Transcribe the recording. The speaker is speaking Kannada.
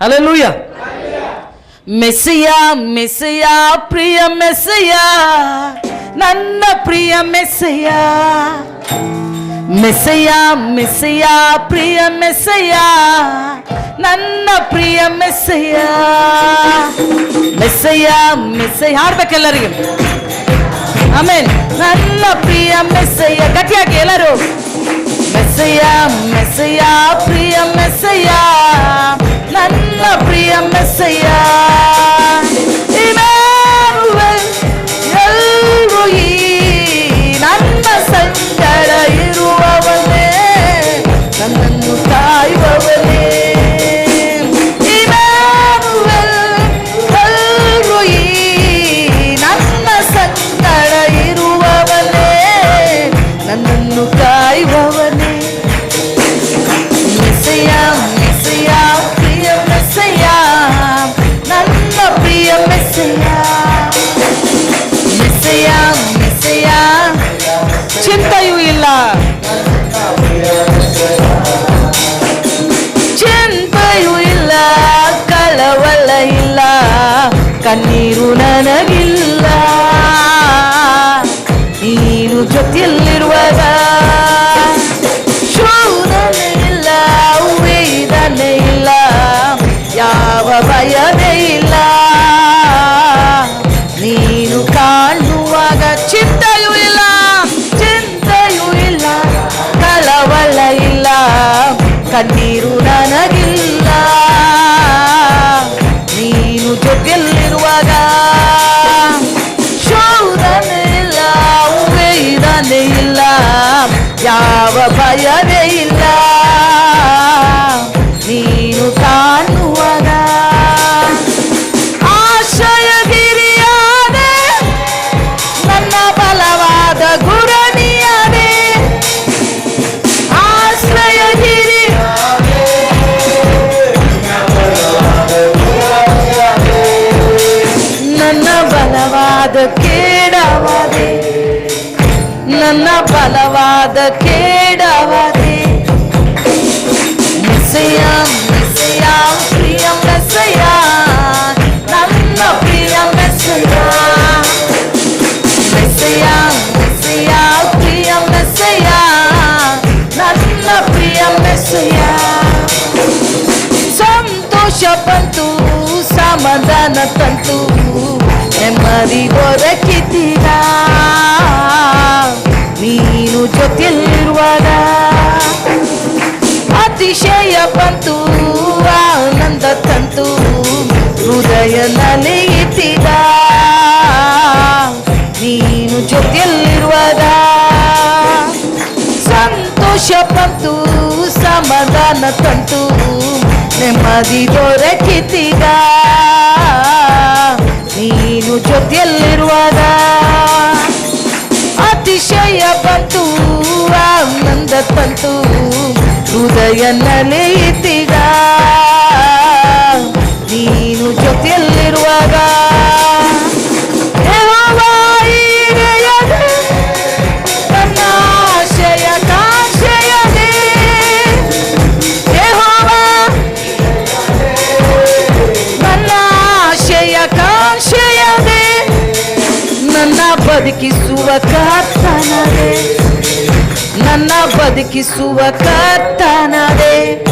ಅಲ್ಲೆಲೂಯ ಮೆಸ್ಸಿಯ ಮೆಸ್ಸಿಯ ಪ್ರಿಯ ಮೆಸ್ಸಿಯ ನನ್ನ ಪ್ರಿಯ ಮೆಸ್ಸಿಯ ಮೆಸ್ಸಯ್ಯ ಮೆಸ್ಸಯ್ಯ ಪ್ರಿಯ ಮೆಸ್ಸಯ್ಯ ನನ್ನ ಪ್ರಿಯ ಮೆಸ್ಸಯ್ಯ ಮೆಸ್ಸಯ್ಯ ಮೆಸ್ಸಯ್ಯ ಹಾಡ್ಬೇಕೆಲ್ಲರಿಗೆ ಆಮೇಲೆ ನನ್ನ ಪ್ರಿಯ ಮೆಸ್ಸಯ್ಯ ಗಟ್ಟಿಯಾಗಿ ಎಲ್ಲರೂ ಮೆಸ್ಸಯ್ಯ ಮೆಸ್ಸಯ್ಯ ಪ್ರಿಯ ಮೆಸ್ಸಯ್ಯ ನನ್ನ ಪ್ರಿಯ ಮೆಸ್ಸಯ್ಯ ಕಣ್ಣೀರು ನನಗಿಲ್ಲ ನೀನು ಜೊತೆಯಲ್ಲಿರುವಾಗ ಶೋಧನೆ ಇಲ್ಲ ವೇದನೆ ಇಲ್ಲ ಯಾವ ಭಯವೇ ಇಲ್ಲ ನೀನು ಕಾಣುವಾಗ ಚಿಂತೆಯೂ ಇಲ್ಲ ಚಿಂತೆಯೂ ಇಲ್ಲ ಕಳವಳ ಇಲ್ಲ ಕಣ್ಣೀರು ಯಾವ ಭಯವೇ ಇಲ್ಲ. ನೀನು ಕಾಣುವಾಗ ಆಶ್ರಯಗಿರಿಯಾದೆ ನನ್ನ ಬಲವಾದ ಗುರಣಿಯಾದೆ ಆಶ್ರಯಗಿರಿ ನನ್ನ ಬಲವಾದ ಕೇಡವಾದೆ ನನ್ನ ಬಲವಾದ ಕೇಡವಾದೆ ಮೆಸ್ಸಯ್ಯ ಮೆಸ್ಸಯ್ಯ ಪ್ರಿಯ ಮೆಸ್ಸಯ್ಯ ನನ್ನ ಪ್ರಿಯ ಮೆಸ್ಸಯ್ಯ ಮೆಸ್ಸಯ್ಯ ಮೆಸ್ಸಯ್ಯ ಪ್ರಿಯ ಮೆಸ್ಸಯ್ಯ ನನ್ನ ಪ್ರಿಯ ಮೆಸ್ಸಯ್ಯ ಸಂತೋಷ ಬಂತು ಸಮಾಧಾನ ತಂತು ನೆಮ್ಮದಿ ದೊರಕಿದ್ದೀರ ಹೃದಯ ನಲಿಯಿತಿದ ನೀನು ಜೊತೆಯಲ್ಲಿರುವಾಗ ಸಂತೋಷ ಬಂತು ಸಮಾಧಾನ ತಂತು ನೆಮ್ಮದಿ ದೊರಕಿತೀಗ ನೀನು ಜೊತೆಯಲ್ಲಿರುವಾಗ ಅತಿಶಯ ಬಂತು ಆನಂದ ತಂತು ಹೃದಯ ನಲಿಯಿತೀಗ ಬದುಕಿಸುವ ಕರ್ತನದೆ. ನನ್ನ ಬದುಕಿಸುವ ಕರ್ತನದೆ.